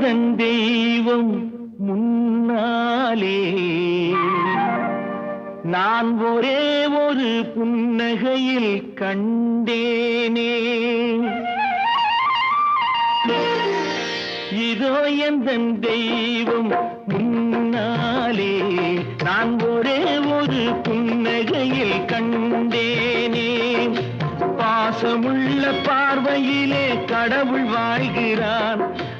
எந்த தெய்வம் முன்னாலே. நான் ஒரே ஒரு புன்னகையில் கண்டேனே. இதோ எந்த தெய்வம் முன்னாலே. நான் ஒரே ஒரு புன்னகையில் கண்டேனே. பாசமுள்ள பார்வையிலே கடவுள் வாழ்கிறான்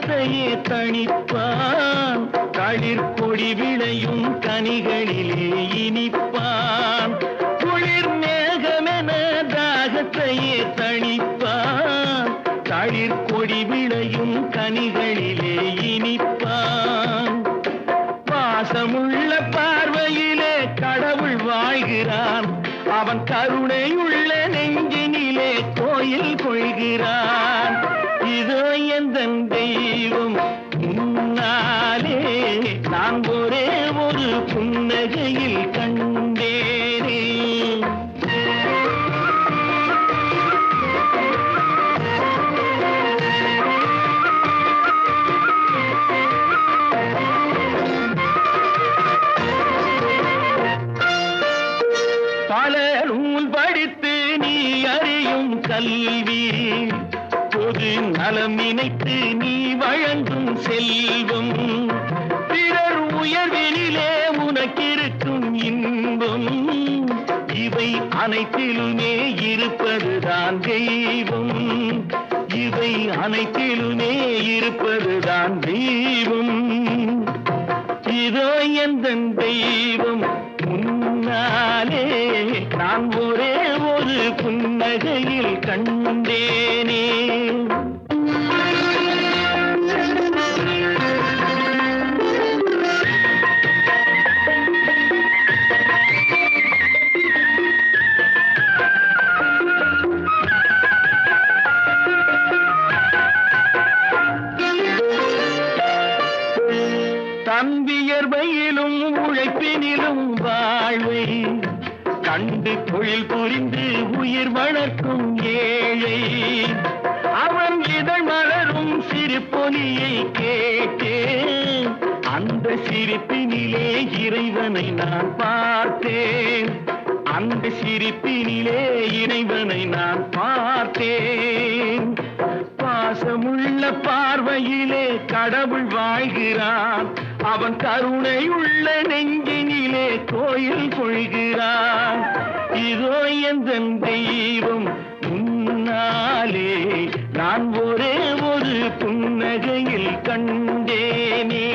தாகத்தையே தணிப்பான். களிர் பொடி விளையும் கனிகளிலே இனிப்பான். குளிர் மேகமென தாகத்தையே தணிப்பான். களிர் கொடி விளையும் கனிகளிலே இனிப்பான். பாசமுள்ள பார்வையிலே கடவுள் வாழ்கிறான். அவன் கருணை உள்ள நெஞ்சினிலே கோயில் கொள்கிறான். இதோ எந்த தெய்வம்? முன்னாலே நான் ஒரே ஒரு புன்னகையில் கண்டேனே. பல நூல் படித்து நீ அறியும் கல்வி. பொது நலம் நினைத்து நீ வழங்கும் செல்வம். பிறர் உயர்வினிலே உனக்கிருக்கும் இன்பம். இவை அனைத்திலுமே இருப்பதுதான் தெய்வம். இவை அனைத்திலுமே இருப்பதுதான் தெய்வம். இதோ எந்த தெய்வம் முன்னாலே நான் ஒரே ஒரு புன்னகையில் கண்டேனே தம்பியர்வையிலும் உழைப்பினிலும் வாழ்வை கண்டு தொழில் புரிந்து உயிர் வளர்க்கும் ஏழை. அவன் இதழ் மலரும் சிறு பொலியை கேட்டேன் அந்த சிரிப்பினிலே இறைவனை நான் பார்த்தேன். அந்த சிரிப்பினிலே இறைவனை நான் பார்த்தேன். பாசமுள்ள பார்வையிலே கடவுள் வாழ்கிறான் அவன் கருணை உள்ள நெஞ்சினிலே கோயில் கொள்கிறான் இதோ எந்த தெய்வம் முன்னாலே நான் ஒரே ஒரு புன்னகையில் கண்டேனே.